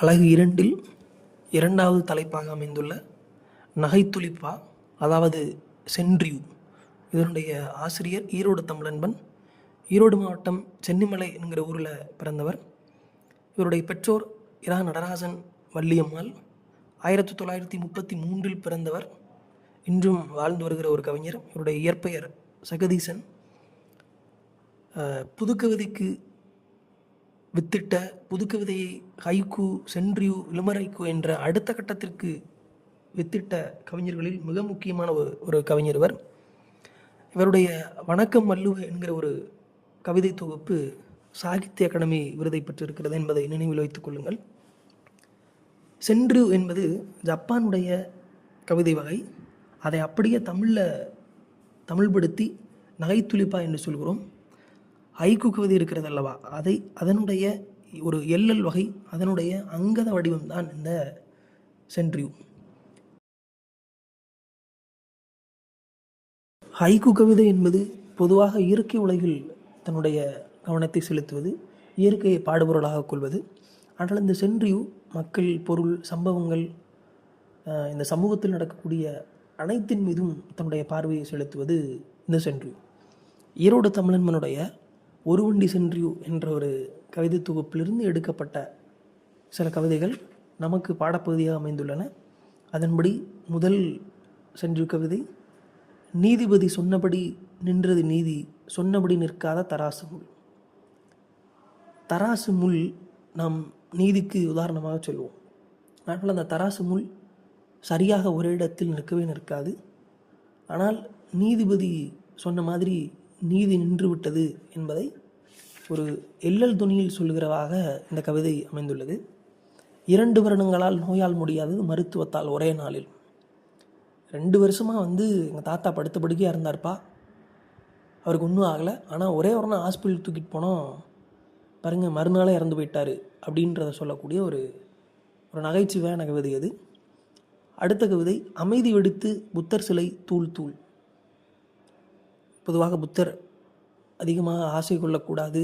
அழகு இரண்டில் இரண்டாவது தலைப்பாக அமைந்துள்ள நகைத்துளிப்பா அதாவது சென்ட்ரியூ இதனுடைய ஆசிரியர் ஈரோடு தமிழன்பன். ஈரோடு மாவட்டம் சென்னிமலை என்கிற ஊரில் பிறந்தவர். இவருடைய பெற்றோர் இரா நடராஜன் வள்ளியம்மாள். ஆயிரத்தி தொள்ளாயிரத்தி முப்பத்தி மூன்றில் பிறந்தவர். இன்றும் வாழ்ந்து வருகிற ஒரு கவிஞர். இவருடைய இயற்பெயர் சகதீசன். புதுக்கவிதைக்கு வித்திட்ட புதுக்கவிதையை ஹைக்கு சென்றியு இளமரைக்கு என்ற அடுத்த கட்டத்திற்கு வித்திட்ட கவிஞர்களில் மிக முக்கியமான ஒரு ஒரு கவிஞர் இவர். இவருடைய வணக்கம் வள்ளுவ என்கிற ஒரு கவிதை தொகுப்பு சாகித்ய அகாடமி விருதை பெற்றிருக்கிறது என்பதை நினைவில் வைத்துக் கொள்ளுங்கள். சென்று என்பது ஜப்பானுடைய கவிதை வகை. அதை அப்படியே தமிழில் தமிழ்படுத்தி நகைத்துளிப்பா என்று சொல்கிறோம். ஐக்கு கவிதை இருக்கிறது அல்லவா அதை அதனுடைய ஒரு எல்லல் வகை அதனுடைய அங்கத வடிவம் தான் இந்த சென்ட்ரியூ. ஹைக்கு கவிதை என்பது பொதுவாக இயற்கை உலகில் தன்னுடைய கவனத்தை செலுத்துவது இயற்கையை பாடுபொருளாக கொள்வது. ஆனால் இந்த சென்ட்ரியூ மக்கள் பொருள் சம்பவங்கள் இந்த சமூகத்தில் நடக்கக்கூடிய அனைத்தின் மீதும் தன்னுடைய பார்வையை செலுத்துவது இந்த சென்ட்ரியூ. ஈரோடு தமிழன்மனுடைய ஒரு வண்டி சென்றியூ என்ற ஒரு கவிதை தொகுப்பிலிருந்து எடுக்கப்பட்ட சில கவிதைகள் நமக்கு பாடப்பகுதியாக அமைந்துள்ளன. அதன்படி முதல் சென்று கவிதை நீதிபதி சொன்னபடி நின்றது நீதி சொன்னபடி நிற்காத தராசு முள். தராசு முள் நாம் நீதிக்கு உதாரணமாக சொல்வோம். ஆனால் அந்த தராசு முள் சரியாக ஒரே இடத்தில் நிற்கவே நிற்காது. ஆனால் நீதிபதி சொன்ன மாதிரி நீதி நின்றுவிட்டது என்பதை ஒரு எல்லல் துணியில் சொல்கிறவாக இந்த கவிதை அமைந்துள்ளது. இரண்டு வருடங்களால் நோயால் முடியாதது மருத்துவத்தால் ஒரே நாளில். ரெண்டு வருஷமாக வந்து எங்கள் தாத்தா படுத்த படுக்கையாக இருந்தார்ப்பா. அவருக்கு ஒன்றும் ஆகலை. ஆனால் ஒரே ஒரு நாள் ஹாஸ்பிட்டல் தூக்கிட்டு போனோம். பாருங்கள் மறுநாளே இறந்து போயிட்டார் அப்படின்றத சொல்லக்கூடிய ஒரு ஒரு நகைச்சுவையான கவிதை அது. அடுத்த கவிதை அமைதி வெடித்து புத்தர் சிலை தூள் தூள். பொதுவாக புத்தர் அதிகமாக ஆசை கொள்ளக்கூடாது.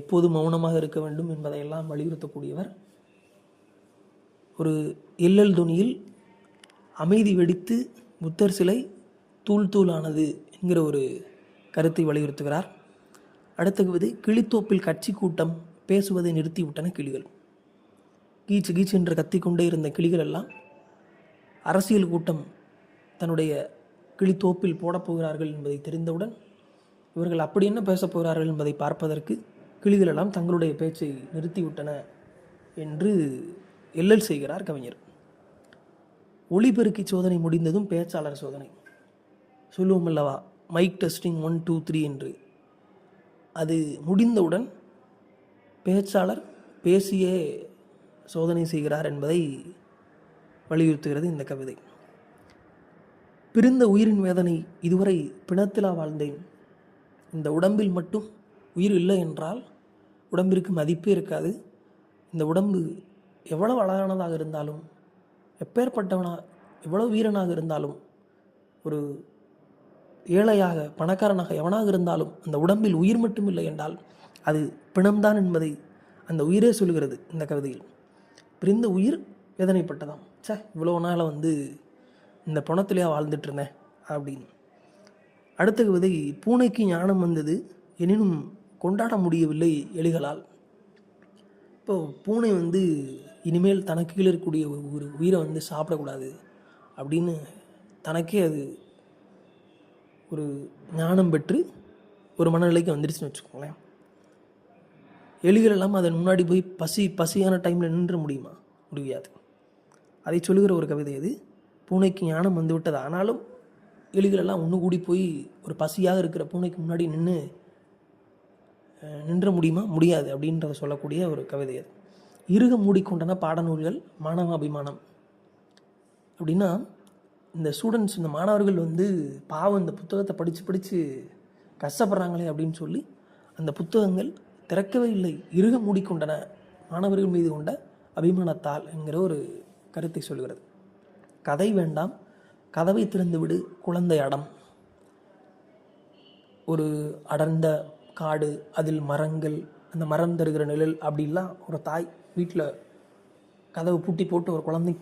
எப்போது மௌனமாக இருக்க வேண்டும் என்பதையெல்லாம் வலியுறுத்தக்கூடியவர். ஒரு எல்லல் துணியில் அமைதி வெடித்து புத்தர் சிலை தூள் தூளானது என்கிற ஒரு கருத்தை வலியுறுத்துகிறார். அடுத்தது கிளித்தோப்பில் கட்சி கூட்டம் பேசுவதை நிறுத்திவிட்டன கிளிகள். கீச்சு கீச்சு என்று கத்திக்கொண்டே இருந்த கிளிகள் எல்லாம் அரசியல் கூட்டம் தன்னுடைய கிளித்தோப்பில் போடப் போகிறார்கள் என்பதை தெரிந்தவுடன் இவர்கள் அப்படி என்ன பேசப் போகிறார்கள் என்பதை பார்ப்பதற்கு கிளிகளெல்லாம் தங்களுடைய பேச்சை நிறுத்திவிட்டன என்று எல்லல் செய்கிறார் கவிஞர். ஒளிபெருக்கி சோதனை முடிந்ததும் பேச்சாளர் சோதனை. சொல்லுவோம் அல்லவா? Mic testing one two three என்று. அது முடிந்தவுடன் பேச்சாளர் பேசியே சோதனை செய்கிறார் என்பதை வலியுறுத்துகிறது இந்த கவிதை. பிரிந்த உயிரின் வேதனை இதுவரை பிணத்திலா வாழ்ந்தேன். இந்த உடம்பில் மட்டும் உயிர் இல்லை என்றால் உடம்பிற்கு மதிப்பே இருக்காது. இந்த உடம்பு எவ்வளவு அழகானதாக இருந்தாலும் எப்பேற்பட்டவனாக எவ்வளவு வீரனாக இருந்தாலும் ஒரு ஏழையாக பணக்காரனாக எவனாக இருந்தாலும் அந்த உடம்பில் உயிர் மட்டும் இல்லை என்றால் அது பிணம்தான் என்பதை அந்த உயிரே சொல்கிறது இந்த கவிதையில். பிரிந்த உயிர் வேதனைப்பட்டதாம். ச்சே இவ்வளோ நாளாக வந்து இந்த பணத்திலேயே வாழ்ந்துட்டு இருந்தேன் அப்படின்னு. அடுத்த கவிதை பூனைக்கு ஞானம் வந்தது எனினும் கொண்டாட முடியவில்லை எலிகளால். இப்போ பூனை வந்து இனிமேல் தனக்கு கீழே இருக்கக்கூடிய ஒரு உயிரை வந்து சாப்பிடக்கூடாது அப்படின்னு தனக்கே அது ஒரு ஞானம் பெற்று ஒரு மனநிலைக்கு வந்துடுச்சுன்னு வச்சுக்கோங்களேன். எலிகள் எல்லாம் அதன் முன்னாடி போய் பசி பசியான டைமில் நின்ற முடியுமா? முடியாது. அதை சொல்லுகிற ஒரு கவிதை அது. பூனைக்கு ஞானம் வந்துவிட்டது? ஆனாலும் எலிகளெல்லாம் ஒன்று கூடி போய் ஒரு பசியாக இருக்கிற பூனைக்கு முன்னாடி நின்று நின்ற முடியுமா? முடியாது அப்படின்றத சொல்லக்கூடிய ஒரு கவிதை அது. இருக மூடிக்கொண்டன பாடநூல்கள் மானவாபிமானம். அப்படின்னா இந்த ஸ்டூடெண்ட்ஸ் இந்த மாணவர்கள் வந்து பாவம் இந்த புத்தகத்தை படித்து படித்து கஷ்டப்படுறாங்களே அப்படின்னு சொல்லி அந்த புத்தகங்கள் திறக்கவே இல்லை. இருக மூடிக்கொண்டன மாணவர்கள் மீது கொண்ட அபிமானத்தால் என்கிற ஒரு கருத்தை சொல்கிறது. கதை வேண்டாம் கதவை திறந்து விடு குழந்தை அடம். ஒரு அடர்ந்த காடு அதில் மரங்கள் அந்த மரம் தருகிற நிழல் அப்படிலாம் ஒரு தாய் வீட்டில் கதவை பூட்டி போட்டு ஒரு குழந்தை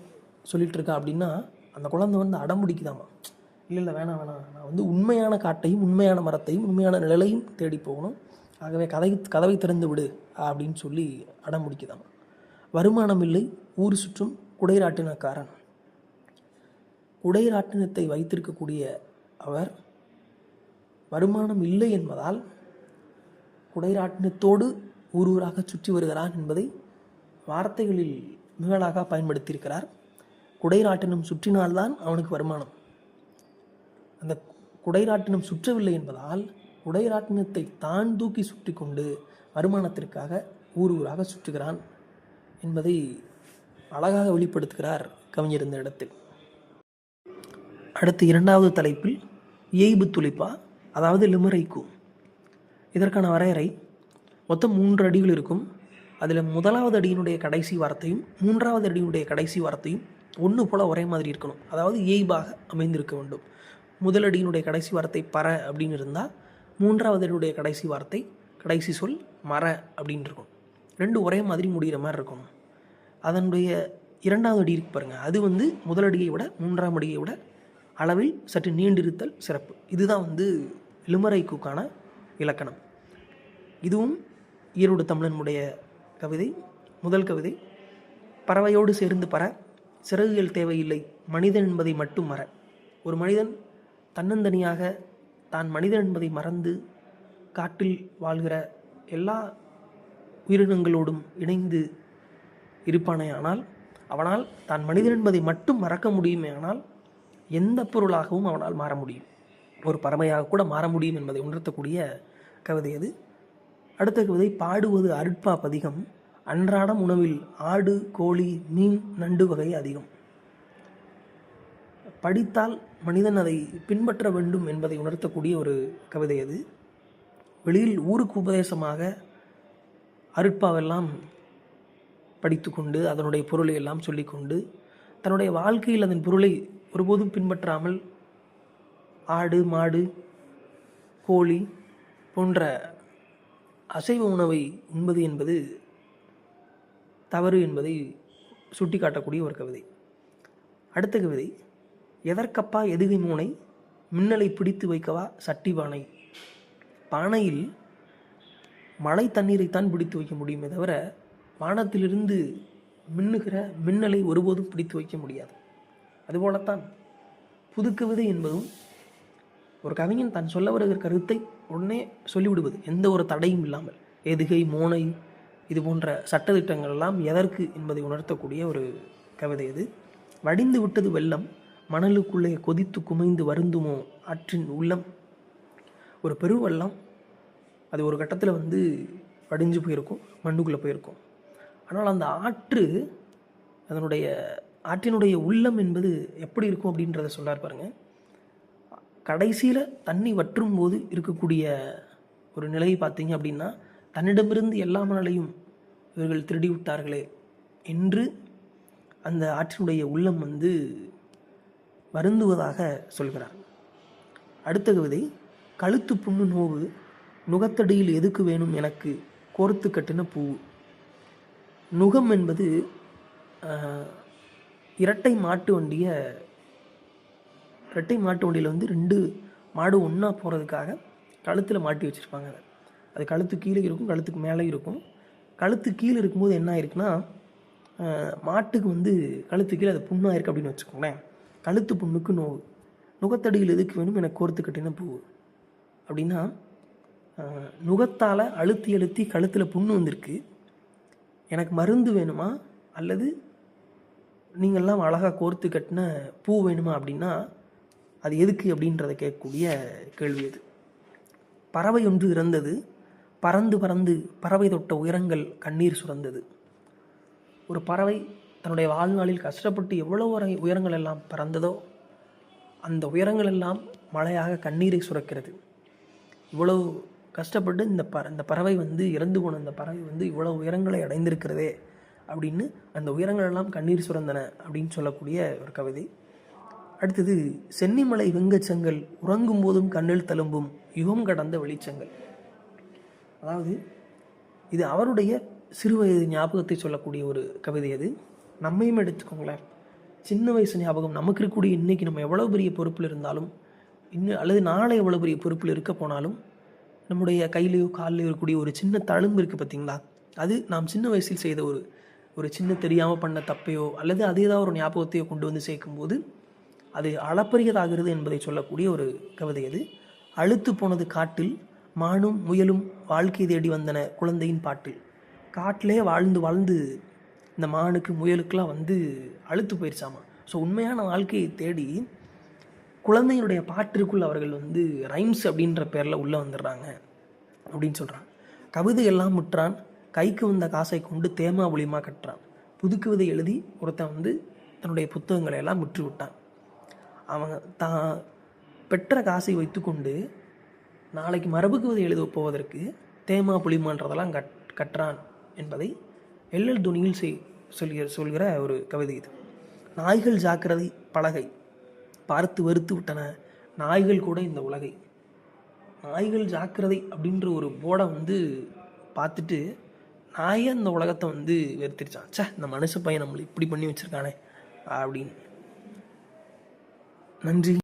சொல்லிகிட்ருக்கா இருக்கா அப்படின்னா அந்த குழந்தை வந்து அடம் பிடிக்குதாமா? இல்லை இல்லை வேணாம் வேணாம். நான் வந்து உண்மையான காட்டையும் உண்மையான மரத்தையும் உண்மையான நிழலையும் தேடி போகணும். ஆகவே கதை கதவை திறந்து விடு அப்படின்னு சொல்லி அடம் பிடிக்குதாமா? வருமானம் இல்லை ஊர் சுற்றும் குடைராட்டினக்காரன். குடைராட்டினத்தை வைத்திருக்கக்கூடிய அவர் வருமானம் இல்லை என்பதால் குடைராட்டினத்தோடு ஊர் சுற்றி வருகிறான் என்பதை வார்த்தைகளில் மிகழாக பயன்படுத்தியிருக்கிறார். குடைராட்டினம் சுற்றினால்தான் அவனுக்கு வருமானம். அந்த குடைராட்டினம் சுற்றவில்லை என்பதால் குடைராட்டினத்தை தான் தூக்கி சுற்றி கொண்டு வருமானத்திற்காக ஊர் ஊராக சுற்றுகிறான் என்பதை அழகாக வெளிப்படுத்துகிறார் கவிஞர் இந்த இடத்தில். அடுத்து இரண்டாவது தலைப்பில் இயைபு துளிப்பா அதாவது லிமரைக்கு. இதற்கான வரையறை மொத்தம் மூன்று அடிகள் இருக்கும். அதில் முதலாவது அடியினுடைய கடைசி வார்த்தையும் மூன்றாவது அடியினுடைய கடைசி வார்த்தையும் ஒன்று போல் ஒரே மாதிரி இருக்கணும். அதாவது இயைபாக அமைந்திருக்க வேண்டும். முதல் அடியினுடைய கடைசி வார்த்தை பற அப்படின்னு இருந்தால் மூன்றாவது அடியுடைய கடைசி வார்த்தை கடைசி சொல் மர அப்படின்னு இருக்கும். ரெண்டு ஒரே மாதிரி முடிகிற மாதிரி இருக்கணும். அதனுடைய இரண்டாவது அடி இருக்கு பாருங்கள் அது வந்து முதல் அடியை விட மூன்றாம் அடியை விட அளவில் சற்று நீண்டிருத்தல் சிறப்பு. இதுதான் வந்து லிமரைக்குக்கான இலக்கணம். இதுவும் ஈரோடு தமிழனுடைய கவிதை முதல் கவிதை. பறவையோடு சேர்ந்து பற சிறகுகள் தேவையில்லை மனிதன் என்பதை மட்டும் மற. ஒரு மனிதன் தன்னந்தனியாக தான் மனிதன் என்பதை மறந்து காட்டில் வாழ்கிற எல்லா உயிரினங்களோடும் இணைந்து இருப்பானேயானால் அவனால் தான் மனிதன் என்பதை மட்டும் மறக்க முடியுமே ஆனால் எந்த பொருளாகவும் அவனால் மாற முடியும். ஒரு பறமையாக கூட மாற முடியும் என்பதை உணர்த்தக்கூடிய கவிதை அது. அடுத்த கவிதை பாடுவது அருட்பா பதிகம் அன்றாடம் உணவில் ஆடு கோழி மீன் நண்டு வகை அதிகம். படித்தால் மனிதன் அதை பின்பற்ற வேண்டும் என்பதை உணர்த்தக்கூடிய ஒரு கவிதை அது. வெளியில் ஊருக்கு உபதேசமாக அருட்பாவெல்லாம் படித்துக்கொண்டு அதனுடைய பொருளை எல்லாம் சொல்லிக்கொண்டு தன்னுடைய வாழ்க்கையில் அதன் பொருளை ஒருபோதும் பின்பற்றாமல் ஆடு மாடு கோழி போன்ற அசைவ உணவை உண்பது என்பது தவறு என்பதை சுட்டிக்காட்டக்கூடிய ஒரு கவிதை. அடுத்த கவிதை எதற்கப்பா எதுகை மூனை? மின்னலை பிடித்து வைக்கவா சட்டி பானை? பானையில் மழை தண்ணீரைத்தான் பிடித்து வைக்க முடியுமே தவிர வானத்திலிருந்து மின்னுகிற மின்னலை ஒருபோதும் பிடித்து வைக்க முடியாது. அதுபோலத்தான் புதுக்கவிதை என்பதும் ஒரு கவிஞன் தான் சொல்ல வருகிற கருத்தை உடனே சொல்லிவிடுவது எந்த ஒரு தடையும் இல்லாமல். எதுகை மோனை இது போன்ற சட்டத்திட்டங்கள் எல்லாம் எதற்கு என்பதை உணர்த்தக்கூடிய ஒரு கவிதை அது வடிந்து விட்டது வெள்ளம் மணலுக்குள்ளே கொதித்து குமைந்து வருந்துமோ ஆற்றின் உள்ளம். ஒரு பெருவெள்ளம் அது ஒரு கட்டத்தில் வந்து வடிஞ்சு போயிருக்கும் மண்ணுக்குள்ளே போயிருக்கும். ஆனால் அந்த ஆற்று அதனுடைய ஆற்றினுடைய உள்ளம் என்பது எப்படி இருக்கும் அப்படின்றத சொல்லார் பாருங்கள் கடைசியில் தண்ணி வற்றும் போது இருக்கக்கூடிய ஒரு நிலையை பார்த்தீங்க அப்படின்னா தன்னிடமிருந்து எல்லா மணலையும் இவர்கள் திருடி விட்டார்களே என்று அந்த ஆற்றினுடைய உள்ளம் வந்து வருந்துவதாக சொல்கிறார். அடுத்த கவிதை கழுத்து புண்ணு நோவு நுகத்தடியில் எதுக்கு வேணும் எனக்கு? கோர்த்து கட்டின பூ. நுகம் என்பது இரட்டை மாட்டு வண்டியை இரட்டை மாட்டு வண்டியில் வந்து ரெண்டு மாடு ஒன்றா போகிறதுக்காக கழுத்தில் மாட்டி வச்சுருப்பாங்க அதை. அது கழுத்து கீழே இருக்கும் கழுத்துக்கு மேலே இருக்கும். கழுத்து கீழே இருக்கும்போது என்ன ஆயிருக்குன்னா மாட்டுக்கு வந்து கழுத்து கீழே அது புண்ணாயிருக்கு அப்படின்னு வச்சுக்கோங்களேன். கழுத்து புண்ணுக்கு நோவு. நுகத்தடியில் எதுக்கு வேணும்? எனக்கு கோர்த்து கட்டின பூ. அப்படின்னா நுகத்தால் அழுத்தி அழுத்தி கழுத்தில் புண்ணு வந்திருக்கு. எனக்கு மருந்து வேணுமா? அல்லது நீங்கள்லாம் அழகாக கோர்த்து கட்டின பூ வேணுமா அப்படின்னா அது எதுக்கு அப்படின்றத கேட்கக்கூடிய கேள்வி அது. பறவை ஒன்று இறந்தது பறந்து பறந்து பறவை தொட்ட உயரங்கள் கண்ணீர் சுரந்தது. ஒரு பறவை தன்னுடைய வாழ்நாளில் கஷ்டப்பட்டு எவ்வளோ வரை உயரங்கள் எல்லாம் பறந்ததோ அந்த உயரங்கள் எல்லாம் மழையாக கண்ணீரை சுரக்கிறது. இவ்வளோ கஷ்டப்பட்டு இந்த ப இந்த பறவை வந்து இறந்து போன இந்த பறவை வந்து இவ்வளோ உயரங்களை அடைந்திருக்கிறதே அப்படின்னு அந்த உயரங்கள் எல்லாம் கண்ணீர் சுரந்தன அப்படின்னு சொல்லக்கூடிய ஒரு கவிதை. அடுத்தது சென்னிமலை வெங்கச்சங்கள் உறங்கும் போதும் கண்ணில் தழும்பும் யுகம் கடந்த வெளிச்சங்கள். அதாவது இது அவருடைய சிறுவயது ஞாபகத்தை சொல்லக்கூடிய ஒரு கவிதை அது. நம்மையும் எடுத்துக்கோங்களேன். சின்ன வயசு ஞாபகம் நமக்கு இருக்கக்கூடிய இன்றைக்கி நம்ம எவ்வளோ பெரிய பொறுப்பில் இருந்தாலும் இன்னும் அல்லது நாளை எவ்வளோ பெரிய பொறுப்பில் இருக்க போனாலும் நம்முடைய கையிலையோ காலிலையோ இருக்கக்கூடிய ஒரு சின்ன தழும்பு இருக்குது பார்த்தீங்களா அது நாம் சின்ன வயசில் செய்த ஒரு ஒரு சின்ன தெரியாமல் பண்ண தப்பையோ அல்லது அதே ஏதாவது ஒரு ஞாபகத்தையோ கொண்டு வந்து சேர்க்கும்போது அது அளப்பரியதாகிறது என்பதை சொல்லக்கூடிய ஒரு கவிதை அது. அழுத்து போனது காட்டில் மானும் முயலும் வாழ்க்கை தேடி வந்தன குழந்தையின் பாட்டில். காட்டிலே வாழ்ந்து வாழ்ந்து இந்த மானுக்கு முயலுக்கெலாம் வந்து அழுத்து போயிடுச்சாமா ஸோ உண்மையான வாழ்க்கையை தேடி குழந்தையினுடைய பாட்டிற்குள் அவர்கள் வந்து ரைம்ஸ் அப்படின்ற பேரில் உள்ளே வந்துடுறாங்க அப்படின்னு சொல்கிறான் கவிதை எல்லாம் முற்றான் கைக்கு வந்த காசை கொண்டு தேமா ஒளியமாக கட்டுறான். புதுக்குவதை எழுதி ஒருத்தன் வந்து தன்னுடைய புத்தகங்களை எல்லாம் விற்று விட்டான் அவங்க தான் பெற்ற காசை வைத்துக்கொண்டு நாளைக்கு மரபுக்குவதை கவிதை எழுத போவதற்கு தேமா புளிமான்றதெல்லாம் கட் கட்டுறான் என்பதை எல்எல் துணியில் செய் சொல்கிற சொல்கிற ஒரு கவிதை இது. நாய்கள் ஜாக்கிரதை பலகை. பார்த்து வெறுத்து விட்டன நாய்கள் கூட இந்த உலகை. நாய்கள் ஜாக்கிரதை அப்படின்ற ஒரு போர்டை வந்து பார்த்துட்டு நாயே இந்த உலகத்தை வந்து வெறுத்திருச்சான் சே இந்த மனுஷ பையன் நம்மளை இப்படி பண்ணி வச்சுருக்கானே அப்படின்னு. நன்றி.